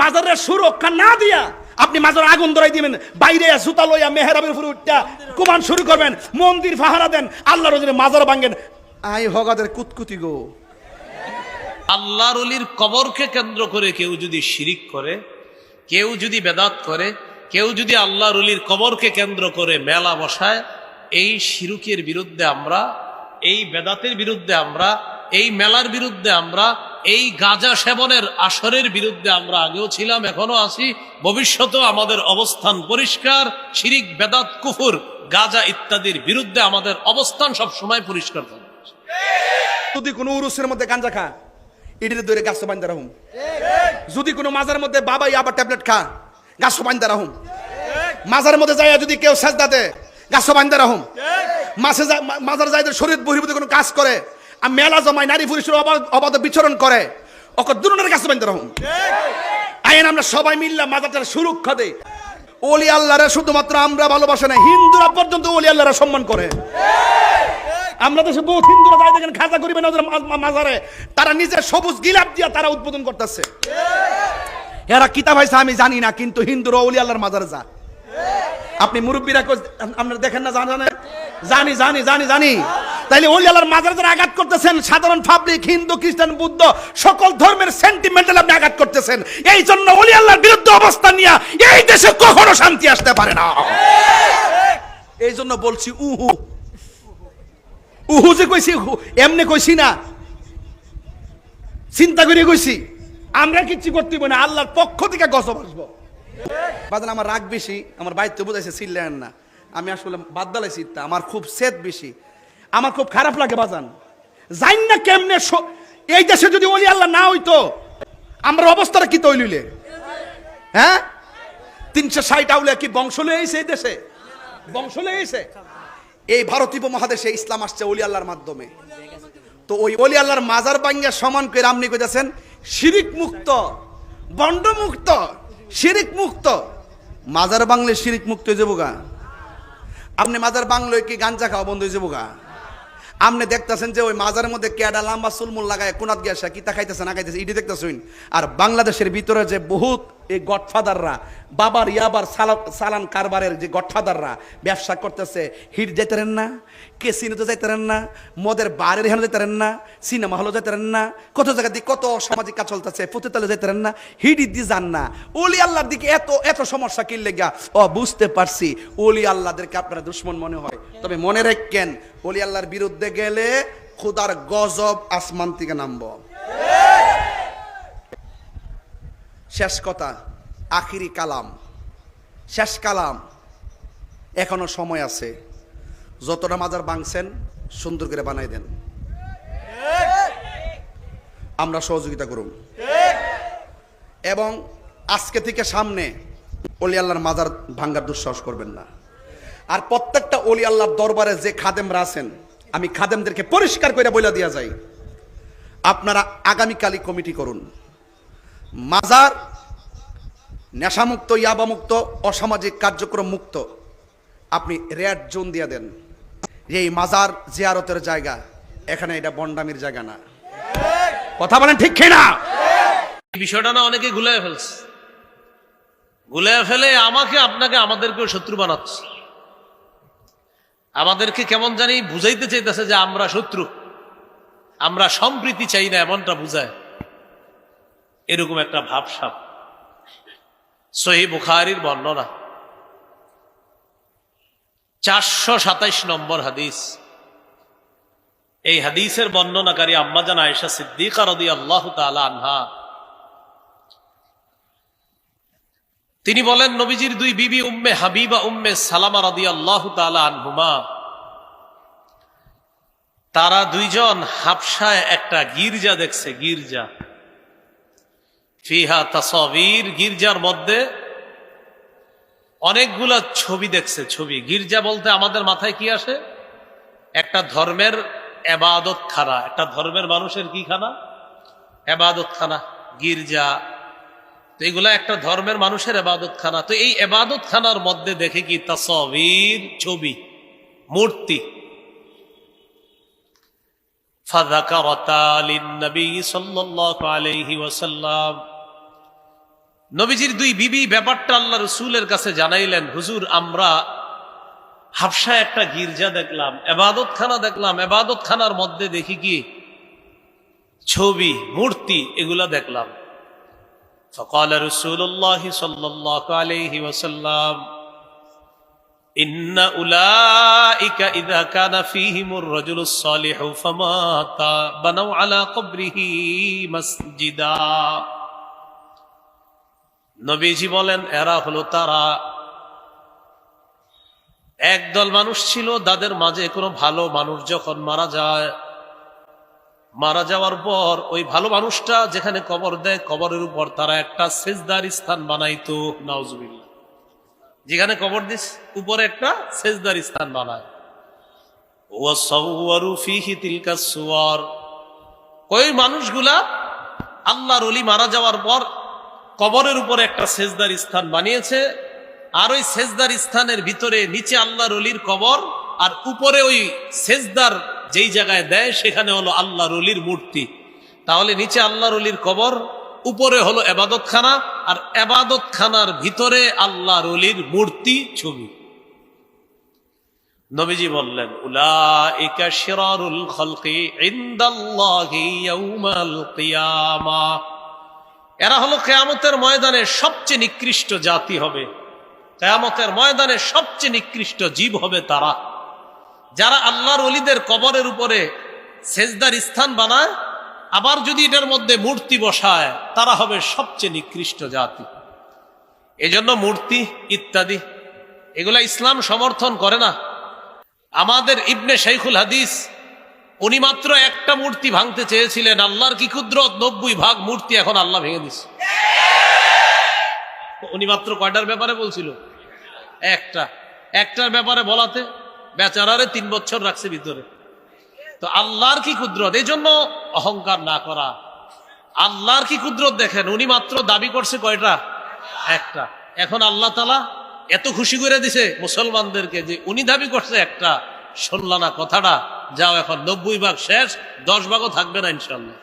মাজারের সুরক্ষা না দিয়া আপনি মাজার আগুন ধরাই দিবেন, বাইরে সুতা লইয়া মেহরাবের উপরে উঠটা কুমান শুরু করবেন, মন্দির ফাহারা দেন আল্লাহ রজনে মাজার ভাঙ্গেন আই হগাদের কুতকুতি গো। আল্লাহর অলির কবরকে কেন্দ্র করে কেউ যদি শিরিক করে, কেউ যদি বেদাত করে, কেউ যদি আল্লাহর অলির কবরকে কেন্দ্র করে মেলা বসায়, এই শিরুকের বিরুদ্ধে আমরা, এই বেদাতের বিরুদ্ধে আমরা, এই মেলার বিরুদ্ধে আমরা এই গাঁজা সেবনের আসরের বিরুদ্ধে আমরা আগেও ছিলাম, এখনও আছি। ভবিষ্যতেও আমাদের অবস্থান পরিষ্কার, শিরিক, বেদাত, কুফুর, গাজা ইত্যাদির বিরুদ্ধে আমাদের অবস্থান সবসময় পরিষ্কার থাকবে। যদি কোনো উরুসের মধ্যে গাঞ্জা খা ইডিতে দৌড়ে গাছ বান্ধা রাহুম যদি কোনো মাজার মধ্যে বাবাই আবার ট্যাবলেট খা গাছ বান্ধা রাহুম মাজার মধ্যে যায় যদি কেউ সেজদা দে গাছ বান্ধা রাহুম মাসে মাজার যায় শরীর বহির্ভূত কোনো কাজ করে আর মেলা জমায় নারী পুরুষের অবাধ বিচরণ করে। দুরনের বান্ধা রাহুম আইন আমরা সবাই সুরক্ষা ওলি আল্লাহরে শুধুমাত্র আমরা ভালোবাসে না, হিন্দুরা পর্যন্ত ওলি আল্লাহরা সম্মান করে। আমরা বহু হিন্দুরা দেখেন, খাজা মা- মা- মাজারে। তারা নিজের সবুজ গিলাপ দিয়ে তারা উদ্বোধন করতেছে। এরা কিতাব হয়েছে আমি জানি না, কিন্তু হিন্দুরা ওলি আল্লাহর মাজারে যা আপনি মুরব্বীরা আপনারা দেখেন না, জানেন জানি জানি জানি জানি। তাইলে ওলি আল্লাহর মাজারে যারা আঘাত করতেছেন সাধারণ পাবলিক, হিন্দু, খ্রিস্টান, বুদ্ধ, সকল ধর্মের সেন্টিমেন্টাল আপনি আঘাত করতেছেন। এই জন্য ওলি আল্লাহর বিরুদ্ধে অবস্থান নিয়ে এই দেশে কখনো শান্তি আসতে পারে না। এই জন্য বলছি, উহু। উহু যে কইছি এমনি কইছি না। চিন্তা করে কইছি, আমরা কিচ্ছু করতে না, আল্লাহর পক্ষ থেকে গজব আসব। বাদান আমার রাগ বেশি, আমার বাড়িতে বুঝাইছে চিল্লেন না। আমি আসলে বাদ দালাইছি আমার খুব সেদ বেশি। আমার খুব খারাপ লাগে বাজান। জান না কেমনে এই দেশে যদি ওলি আল্লাহ না হইতো, আমরা অবস্থাটা কি তৈলিলে হ্যাঁ? তিনশো ষাট আউলিয়া কি বংশ লয়ে এই দেশে? বংশ লয়ে এসে এই ভারতীয় মহাদেশে ইসলাম আসছে অলি আল্লাহর মাধ্যমে। তো ওই অলি আল্লাহর মাজার বাঙ্গা সমান করে আপনি কইতেছেন, শিরিক মুক্ত, বন্ড মুক্ত, শিরিক মুক্ত। মাজার বাংলে শিরিক মুক্ত যাব গা। আপনি মাজার বাংলোয় কি গাঞ্জা খাওয়া বন্ধ হয়েছে বোকা আপনি দেখতেছেন যে ওই মাজারের মধ্যে কেডা লাম্বা চুলমুল লাগায়, কোনাত গিয়া কিতা খাইতেছে না খাইতেছে, ইডি দেখতেছেন? আর বাংলাদেশের ভিতরে যে বহুত এই গডফাদাররা, বাবার ইয়াবার সালান কারবারের যে গডফাদাররা ব্যবসা করতেছে, হিট যাইতেন না কেসিনোতে যাইতেন না, মদের বারের হেন যাইতেন না, সিনেমা হলে যাইতেন না, কত জায়গা দিয়ে কত সামাজিক কাজ চলতেছে পতিতালে যাইতেন না হিডি দি যান না। ওলি আল্লাহর দিকে এত এত সমস্যা কি লেগা? ও, বুঝতে পারছি, ওলি আল্লাহদেরকে আপনারা দুশ্মন মনে হয়। তবে মনে রাখেন, ওলি আল্লাহর বিরুদ্ধে গেলে খুদার গজব আসমান থেকে নামব। শেষ কথা, আখিরি কালাম। শেষ কালাম। এখনও সময় আছে। যতটা মাজার বাংছেন সুন্দর করে বানাই দেন। আমরা সহযোগিতা করুন। এবং আজকে থেকে সামনে অলি আল্লাহর মাজার ভাঙ্গার দুঃসাহস করবেন না। আর প্রত্যেকটা অলি আল্লাহর দরবারে যে খাদেমরা আছেন, আমি খাদেমদেরকে পরিষ্কার করে বলে দিয়া যাই। আপনারা আগামীকালই কমিটি করুন। মাজার, নেশামুক্ত, ইয়াবামুক্ত, অসামাজিক কার্যক্রম মুক্ত। আপনি রেড জোন দিয়ে দেন। যে এই মাজার জিয়ারতের জায়গা, এখানে এটা বন্ডামির জায়গা না। কথা বলেন ঠিক না এই বিষয়টা না অনেকে গুলায় ফেলছে। গুলায় ফেলে আমাকে, আপনাকে, আমাদেরকেও শত্রু বানাচ্ছে। আমাদেরকে কেমন জানি বুঝাইতে চাইতেছে যে আমরা শত্রু। আমরা সম্প্রীতি চাই না, এমনটা বুঝায়। এরকম একটা ভাবসাব। সহি বুখারির বর্ণনা। চারশো সাতাইশ নম্বর হাদিস। এই হাদিসের বর্ণনাকারী আম্মাজান আয়েশা সিদ্দিকা রদি আল্লাহ আনহা। তিনি বলেন, নবীজির দুই বিবি উম্মে হাবিবা, উম্মে সালামা রদি আল্লাহ আনহুমা, তারা দুইজন হাফসায় একটা গির্জা দেখছে, গির্জা। ফিহা তাসবির, গির্জার মধ্যে অনেকগুলা ছবি দেখছে, ছবি। গির্জা বলতে আমাদের মাথায় কি আসে? একটা ধর্মের এবাদত খানা। একটা ধর্মের মানুষের কি খানা? এবাদত খানা, গির্জা। তো এগুলা একটা ধর্মের মানুষের এবাদত খানা। তো এই এবাদত খানার মধ্যে দেখে কি তাসবির ছবি, মূর্তি? ফাজাকা তালিন নবী সাল্লাল্লাহু আলাইহি ওয়াসাল্লাম নবীজির দুই বিবি ব্যাপারটা আল্লাহ রসুলের কাছে জানাইলেন হুজুর আমরা হাফসায় একটা গির্জা দেখলাম এবাদত খানা দেখলাম এবাদত খানার মধ্যে দেখি কি ছবি মূর্তি এগুলা দেখলাম فقال رسول الله صلى الله عليه وسلم إن أولئك إذا كان فيهم الرجل الصالح فمات بنوا على قبره مسجدا নবীজি বলেন, এরা হলো তারা। একদল মানুষ ছিল, তাদের মাঝে কোনো ভালো মানুষ যখন মারা যায়, মারা যাওয়ার পর ওই ভালো মানুষটা যেখানে কবর দেয়, কবরের উপর তারা একটা সেজদার স্থান বানাইতো, নাউজুবিল্লাহ। যেখানে কবর দিস, উপরে একটা সেজদার স্থান বানায়। ওই মানুষগুলা আল্লাহর অলি মারা যাওয়ার পর কবরের উপরে একটা সেজদার স্থান বানিয়েছে, আর ওই সেজদার স্থানের ভিতরে নিচে আল্লাহর অলির কবর, আর উপরে ওই সেজদার যেই জায়গায় দেয়, সেখানে হলো আল্লাহর অলির মূর্তি। তাহলে নিচে আল্লাহর অলির কবর, উপরে হলো এবাদতখানা, আর এবাদতখানার ভিতরে আল্লাহর অলির মূর্তি ছবি। নবীজি বললেন, উলাইকা শিরারুল খালকি এরা হলো কেয়ামতের ময়দানে সবচেয়ে নিকৃষ্ট জাতি হবে। কেয়ামতের ময়দানে সবচেয়ে নিকৃষ্ট জীব হবে তারা। যারা আল্লাহর অলিদের কবরের উপরে সেজদার স্থান বানায়, আবার যদি এটার মধ্যে মূর্তি বসায়, তারা হবে সবচেয়ে নিকৃষ্ট জাতি। এজন্য মূর্তি ইত্যাদি, এগুলা ইসলাম সমর্থন করে না। আমাদের ইবনে শেখুল হাদিস উনি মাত্র একটা মূর্তি ভাঙতে চেয়েছিলেন। আল্লাহর কি ক্ষুদ্র নব্বই ভাগ মূর্তি এখন আল্লাহ ভেঙে দিচ্ছে উনি মাত্র কয়টার ব্যাপারে বলছিল? একটা। একটার ব্যাপারে বলাতে বেচারারে তিন বছর রাখছে ভিতরে। তো আল্লাহর কি কুদরত? এই জন্য অহংকার না করা। আল্লাহর কি কুদরত দেখেন? উনি মাত্র দাবি করছে কয়টা? একটা। এখন আল্লাহ তালা এত খুশি করে দিছে মুসলমানদেরকে যে উনি দাবি করছে একটা। শুনলা না কথাটা। যাও এখন নব্বই ভাগ শেষ দশ ভাগও থাকবে না ইনশাল্লাহ।